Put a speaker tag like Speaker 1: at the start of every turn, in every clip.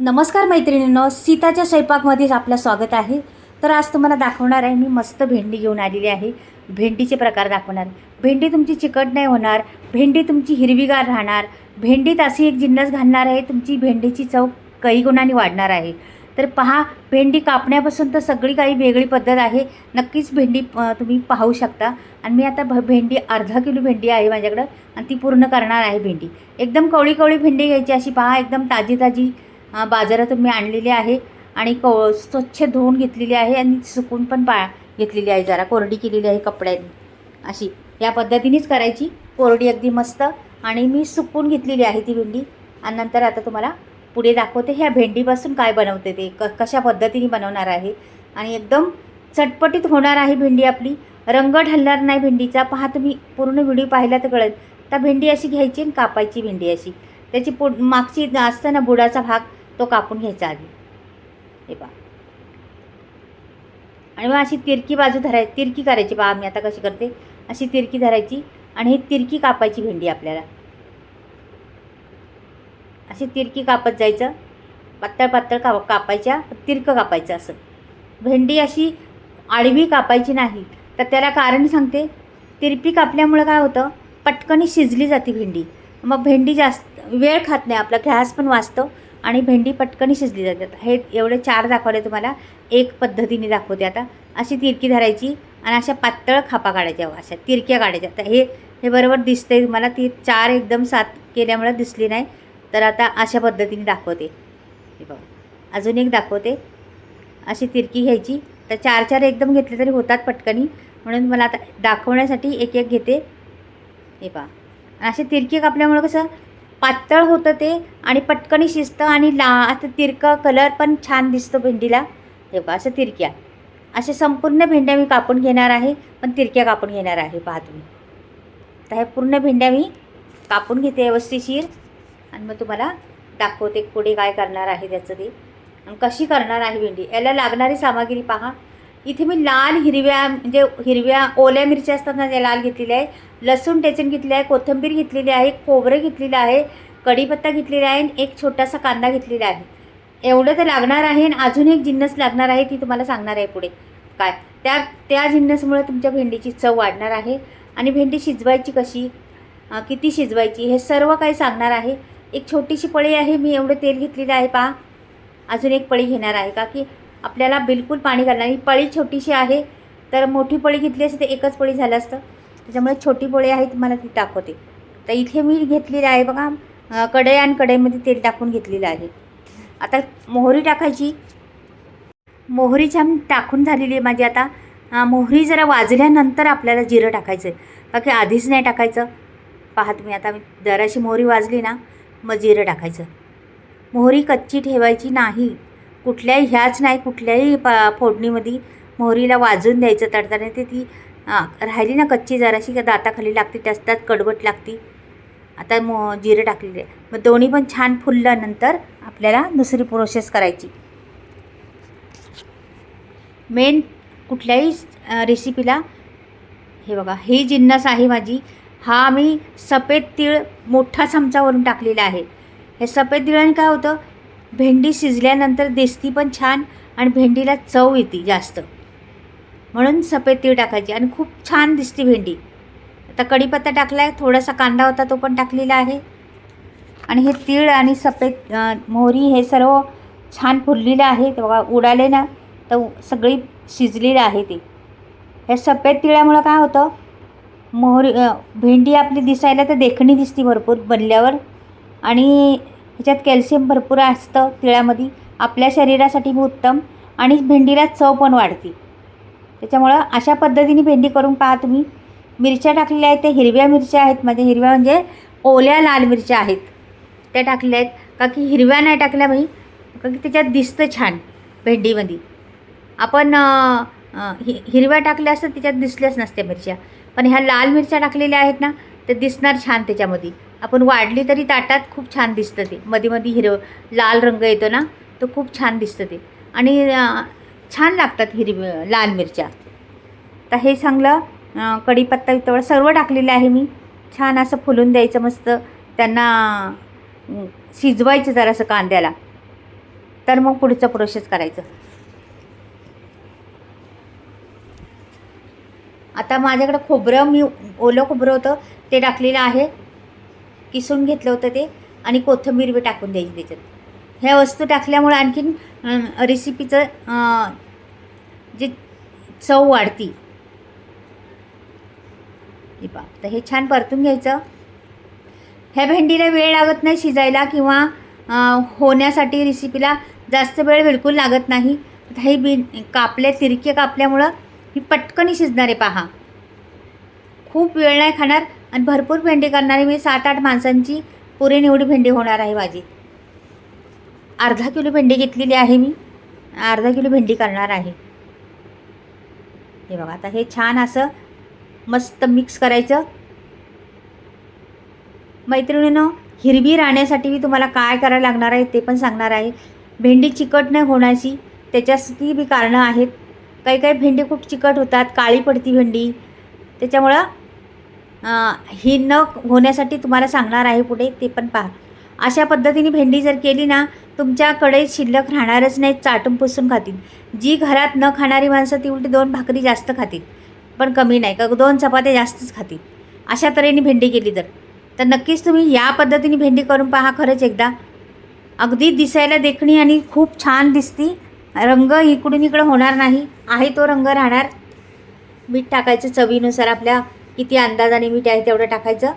Speaker 1: नमस्कार मैत्रिणींनो सीताच्या स्वयंपाकमध्येच आपलं स्वागत आहे. तर आज तुम्हाला दाखवणार आहे मी मस्त भेंडी घेऊन आलेली आहे. भेंडीचे प्रकार दाखवणार. भेंडी तुमची चिकट नाही होणार भेंडी तुमची हिरवीगार राहणार. भेंडीत अशी एक जिन्नस घालणार आहे तुमची भेंडीची चव काही गुणांनी वाढणार आहे. तर पहा भेंडी कापण्यापासून तर सगळी काही वेगळी पद्धत आहे. नक्कीच भेंडी तुम्ही पाहू शकता. आणि मी आता भ भेंडी अर्धा किलो भेंडी आहे माझ्याकडं. आणि ती पूर्ण करणार आहे भेंडी. एकदम कवळी कवळी भेंडी घ्यायची अशी पहा एकदम ताजी ताजी बाजारातून मी आणलेली आहे आणि क स्वच्छ धुवून घेतलेली आहे आणि सुकून पण पा घेतलेली आहे जरा. कोरडी केलेली आहे कपड्यांनी. अशी. या पद्धतीनेच करायची. कोरडी अगदी मस्त. आणि मी सुकून घेतलेली आहे ती भेंडी. आणि नंतर आता तुम्हाला पुढे दाखवते ह्या भेंडीपासून काय बनवते ते. क कशा पद्धतीने बनवणार आहे. आणि एकदम चटपटीत होणार आहे भेंडी आपली. रंग ढलणार नाही भेंडीचा. पहा तुम्ही पूर्ण व्हिडिओ पाहिला तर कळेल. तर भेंडी अशी घ्यायची आणि कापायची भेंडी अशी. त्याची पुढ मागची असतं ना बुडाचा भाग तो कापून घ्यायचा आधी. हे पहा. आणि मग अशी तिरकी बाजू धराय तिरकी करायची. पहा मी आता कशी करते. अशी तिरकी धरायची आणि ही तिरकी कापायची भेंडी आपल्याला. अशी तिरकी कापत जायचं. पातळ पातळ का कापायच्या तिरकं कापायचं असं. भेंडी अशी आडवी कापायची नाही. तर त्याला कारण सांगते. तिरपी कापल्यामुळं काय होतं? पटकन शिजली जाते भेंडी. मग भेंडी जास्त वेळ खात नाही आपला गॅस पण वाचतो आणि भेंडी पटकनी शिजली जातात हे एवढे चार दाखवले तुम्हाला एक पद्धतीने दाखवते आता. अशी तिरकी धरायची आणि अशा पातळ खापा काढायच्या अशा तिरक्या काढायच्या. तर हे हे बरोबर दिसतंय तुम्हाला ती चार एकदम सात केल्यामुळे दिसली नाही. तर आता अशा पद्धतीने दाखवते. हे बघा. अजून एक दाखवते. अशी तिरकी घ्यायची. तर चार चार एकदम घेतले तरी होतात पटकनी. म्हणून मला आता दाखवण्यासाठी एक एक घेते. हे पहा. असे अशी तिरकी कापल्यामुळं कसं पातळ होतं ते आणि पटकनी शिजतं आणि ला आता तिरका कलर पण छान दिसतो भेंडीला. हे पहा असं तिरक्या. असे संपूर्ण भेंड्या मी कापून घेणार आहे पण तिरक्या कापून घेणार आहे पहा तुम्ही. तर ह्या पूर्ण भेंड्या मी कापून घेते व्यवस्थिशीर. आणि मग तुम्हाला दाखवते पुढे काय करणार आहे त्याचं ते. आणि कशी करणार आहे भेंडी. याला लागणारी सामग्री पहा. इथे मी लाल हिरव्या म्हणजे हिरव्या ओल्या मिरच्या असतात ना त्या लाल घेतलेल्या आहे लसूण टेचून घेतली आहे कोथिंबीर घेतलेली आहे खोबरं घेतलेलं आहे कढीपत्ता घेतलेला आहे आणि एक छोटासा कांदा घेतलेला आहे. एवढं तर लागणार आहे आणि अजून एक जिन्नस लागणार आहे ती तुम्हाला सांगणार आहे पुढे. काय? त्या त्या जिन्नसमुळे तुमच्या भेंडीची चव वाढणार आहे आणि भेंडी शिजवायची कशी? किती शिजवायची? हे सर्व काही सांगणार आहे. एक छोटीशी पळी आहे मी एवढं तेल घेतलेलं आहे पहा. अजून एक पळी घेणार आहे का? की आपल्याला बिलकुल पाणी घालणार ही पळी छोटीशी आहे तर मोठी पळी घेतली असते तर एकच पळी झालं असतं. त्याच्यामुळे छोटी पोळी आहे तुम्हाला ती दाखवते. तर इथे मी घेतलेली आहे बघा कढई आणि कढईमध्ये तेल टाकून घेतलेलं आहे. आता मोहरी टाकायची. मोहरी छान टाकून झालेली आहे माझी आता. मोहरी जरा वाजल्यानंतर आपल्याला जिरं टाकायचं आहे बाकी आधीच नाही टाकायचं. पाहत मी आता मी जराशी मोहरी वाजली ना मग जिरं टाकायचं. मोहरी कच्ची ठेवायची नाही. कुठल्याही ह्याच नाही कुठल्याही प फोडणीमध्ये मोहरीला वाजून द्यायचं तडताने ते ती राहिली ना कच्ची जराशी का दाताखाली लागते त्याच त्यात कडवट लागते. आता मो जिरं टाकलेले मग दोन्ही पण छान फुलल्यानंतर आपल्याला दुसरी प्रोसेस करायची. मेन कुठल्याही रेसिपीला हे बघा ही जिन्नस आहे माझी. हा मी सफेद तीळ मोठा चमचावरून टाकलेला आहे. हे सफेद तिळाने काय होतं? भेंडी शिजल्यानंतर दिसती पण छान आणि भेंडीला चव येते जास्त. म्हणून सफेद तीळ टाकायची आणि खूप छान दिसते भेंडी. आता कढीपत्ता टाकला आहे थोडासा कांदा होता तो पण टाकलेला आहे. आणि हे तीळ आणि सफेद मोहरी हे सर्व छान फुललेलं आहे. ते बघा उडाले ना तर सगळी शिजलेलं आहे ते. ह्या सफेद तिळामुळं काय होतं? मोहरी भेंडी आपली दिसायला तर देखणी दिसते भरपूर बनल्यावर. आणि ह्याच्यात कॅल्शियम भरपूर असतं तिळामध्ये. आपल्या शरीरासाठी उत्तम आणि भेंडीला चव पण वाढते. त्याच्यामुळं अशा पद्धतीने भेंडी करून पहा तुम्ही. मिरच्या टाकलेल्या आहेत त्या हिरव्या मिरच्या आहेत. माझ्या हिरव्या म्हणजे ओल्या लाल मिरच्या आहेत. त्या टाकलेल्या आहेत. का की हिरव्या नाही टाकल्या बाई. का की त्याच्यात दिसतं छान भेंडीमध्ये. आपण हि हिरव्या टाकल्या असतं त्याच्यात दिसल्याच नसत्या मिरच्या. पण ह्या लाल मिरच्या टाकलेल्या आहेत ना ते दिसणार छान त्याच्यामध्ये. आपण वाढली तरी ताटात खूप छान दिसतं ते. मध्ये मध्ये हिरव लाल रंग येतो ना तो खूप छान दिसतं ते. आणि छान लागतात हिरवी लाल मिरच्या. तर हे चांगलं कढीपत्ता वितवळ सर्व टाकलेलं आहे मी. छान असं फुलून द्यायचं मस्त. त्यांना शिजवायचं जरासं कांद्याला. तर मग पुढचं प्रोसेस करायचं. आता माझ्याकडं खोबरं मी ओलं खोबरं होतं ते टाकलेलं आहे. किसून घेतलं होतं ते आणि कोथिंबीर बी टाकून द्यायची त्याच्यात. ह्या वस्तू टाकल्यामुळे आणखीन रेसिपीचं जे चव वाढती. पा तर हे छान परतून घ्यायचं. ह्या भेंडीला वेळ लागत नाही शिजायला किंवा होण्यासाठी रेसिपीला जास्त वेळ बिलकुल लागत नाही. हे बी कापले तिरके कापल्यामुळं ही पटकन शिजणार आहे पहा. खूप वेळ नाही खाणार. आणि भरपूर भेंडी करणारी मी सात आठ माणसांची पुरे निवडी भेंडी होणार आहे माझी. अर्धा किलो भेंडी घेतलेली आहे मी. अर्धा किलो भेंडी करणार आहे. हे बघा आता हे छान असं मस्त मिक्स करायचं. मैत्रिणीनं हिरवी राहण्यासाठी मी तुम्हाला काय करायला लागणार आहे ते पण सांगणार आहे. भेंडी चिकट नाही होण्याची त्याच्यासाठी बी कारणं आहेत. काही काही भेंडी खूप चिकट होतात काळी पडती भेंडी. त्याच्यामुळं ही न होण्यासाठी तुम्हाला सांगणार आहे पुढे ते पण पहा. अशा पद्धतीने भेंडी जर केली ना तुमच्याकडे शिल्लक राहणारच नाही चाटून पुसून खातील. जी घरात न खाणारी माणसं ती उलटी दोन भाकरी जास्त खातील पण कमी नाही का दोन चपात्या जास्तच खातील. अशा तऱ्हेने भेंडी केली तर. तर नक्कीच तुम्ही या पद्धतीने भेंडी करून पहा खरंच एकदा. अगदी दिसायला देखणी आणि खूप छान दिसती. रंग इकडून इकडं होणार नाही आहे तो रंग राहणार. मीठ टाकायचं चवीनुसार आपल्या किती अंदाजाने मीठ आहे तेवढं टाकायचं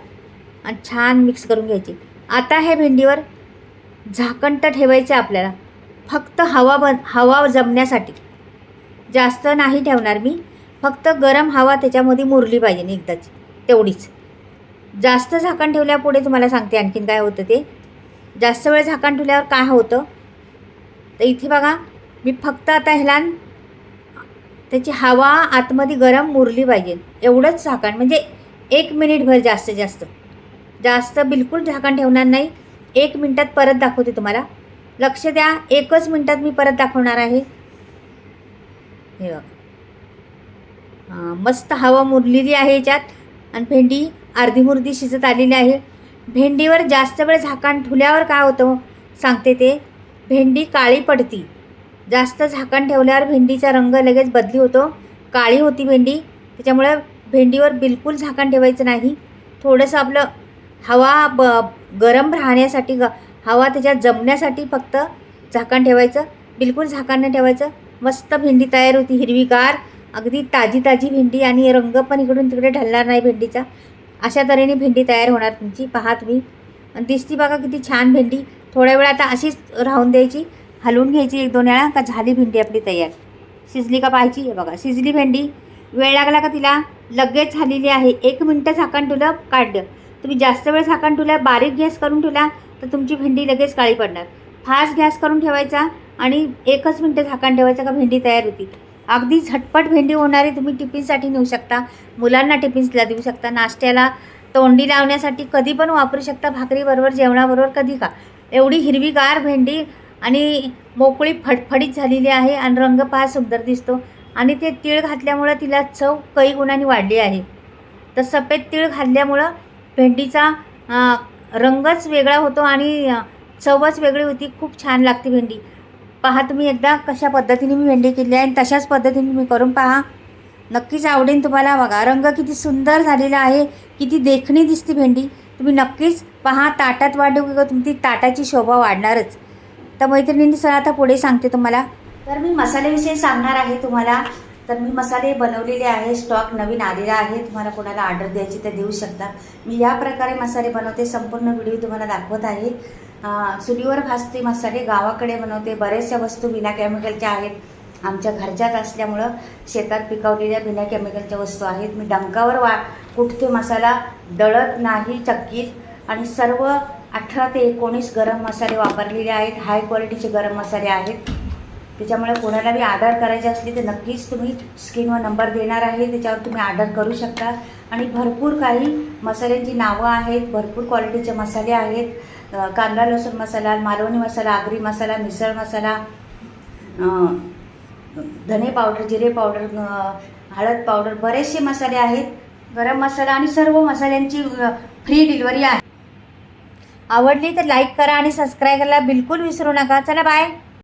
Speaker 1: आणि छान मिक्स करून घ्यायची. आता ह्या भेंडीवर झाकण तर ठेवायचं आपल्याला. फक्त हवा बन हवा जमण्यासाठी. जास्त नाही ठेवणार मी. फक्त गरम हवा त्याच्यामध्ये मुरली पाहिजे एकदाच. तेवढीच. जास्त झाकण ठेवल्यापुढे तुम्हाला सांगते आणखीन काय होतं ते. जास्त वेळ झाकण ठेवल्यावर काय होतं? तर इथे बघा मी फक्त आता ह्याला त्याची हवा आतमध्ये गरम मुरली पाहिजे. एवढंच झाकण म्हणजे एक मिनिटभर जास्तीत जास्त जास्त. बिलकुल झाकण ठेवणार नाही. एक मिनटात परत दाखवते तुम्हाला. लक्ष द्या एकच मिनटात मी परत दाखवणार आहे. हे बघा. मस्त हवा मुरलेली आहे याच्यात. आणि भेंडी अर्धी मुर्दी शिजत आलेली आहे. भेंडीवर जास्त वेळ झाकण ठुल्यावर काय होतं? सांगते ते. भेंडी काळी पडती. जास्त झाकण ठेवल्यावर भेंडीचा रंग लगेच बदली होतो. काळी होती भेंडी त्याच्यामुळे भेंडीवर बिलकुल झाकण ठेवायचं नाही. थोडंसं आपलं हवा ब गरम राहण्यासाठी ग हवा त्याच्यात जमण्यासाठी फक्त झाकण ठेवायचं. बिलकुल झाकण नाही ठेवायचं. मस्त भेंडी तयार होती हिरवीगार अगदी ताजी ताजी भेंडी आणि रंग पण इकडून तिकडे ढलणार नाही भेंडीचा. अशा तऱ्हेने भेंडी तयार होणार तुमची. पहा तुम्ही. आणि दिसती बघा किती छान भेंडी. थोड्या वेळ आता अशीच राहून द्यायची. हलवून घ्यायची एक दोन वेळा का झाली भेंडी आपली तयार? शिजली का पाहायची हे बघा शिजली भेंडी. वेळ लागला का तिला? लगेच झालेली आहे. एक मिनटं झाकण ठेवलं काढलं. तुम्ही जास्त वेळ झाकण ठेवलं बारीक गॅस करून ठेवला तर तुमची भेंडी लगेच काळी पडणार. फास्ट गॅस करून ठेवायचा आणि एकच मिनटं झाकण ठेवायचं का भेंडी तयार होती. अगदी झटपट भेंडी होणारी तुम्ही टिफिनसाठी नेऊ शकता. मुलांना टिफिन्सला देऊ शकता. नाश्त्याला तोंडी लावण्यासाठी कधी पण वापरू शकता. भाकरीबरोबर जेवणाबरोबर कधी का? एवढी हिरवीगार भेंडी आणि मोकळी फडफडीत झालेली आहे आणि रंग पहा सुंदर दिसतो. आणि ते तीळ घातल्यामुळं तिला चव काही गुणांनी वाढली आहे. तर सफेद तीळ घातल्यामुळं भेंडीचा रंगच वेगळा होतो आणि चवच वेगळी होती. खूप छान लागते भेंडी. पहा तुम्ही एकदा कशा पद्धतीने मी भेंडी केली आहे आणि तशाच पद्धतीने मी करून पहा. नक्कीच आवडेल तुम्हाला बघा. रंग किती सुंदर झालेला आहे. किती देखणी दिसते भेंडी. तुम्ही नक्कीच पहा. ताटात वाढू किंवा तुमची ताटाची शोभा वाढणारच. तर मैत्रिणींनी सर आता पुढे सांगते तुम्हाला. तर मी मसाल्याविषयी सांगणार आहे तुम्हाला. तर मी मसाले बनवलेले आहे स्टॉक नवीन आलेला आहे. तुम्हाला कोणाला ऑर्डर द्यायची तर देऊ शकता. मी या प्रकारे मसाले बनवते संपूर्ण व्हिडिओ तुम्हाला दाखवत आहे. चुलीवर भाजते मसाले गावाकडे बनवते. बऱ्याचशा वस्तू बिना केमिकलच्या आहेत. आमच्या घरच्याच असल्यामुळं शेतात पिकवलेल्या बिना केमिकलच्या वस्तू आहेत. मी डंकावर वा कुठते मसाला दळत नाही चक्कीत. आणि सर्व अठरा ते एकोणीस गरम मसाले वापरलेले आहेत. हाय क्वालिटीचे गरम मसाले आहेत. त्याच्यामुळे कोणाला बी ऑर्डर करायची असली तर नक्कीच तुम्ही स्क्रीनवर नंबर देणार आहे. त्याच्यावर तुम्ही ऑर्डर करू शकता. आणि भरपूर काही मसाल्यांची नावं आहेत. भरपूर क्वालिटीचे मसाले आहेत. कांदा लसूण मसाला मालवणी मसाला आगरी मसाला मिसळ मसाला धने पावडर जिरे पावडर हळद पावडर बरेचसे मसाले आहेत. गरम मसाला आणि सर्व मसाल्यांची फ्री डिलिव्हरी आहे. आवडली तर लाईक करा आणि सबस्क्राईब करायला बिलकुल विसरू नका. चला बाय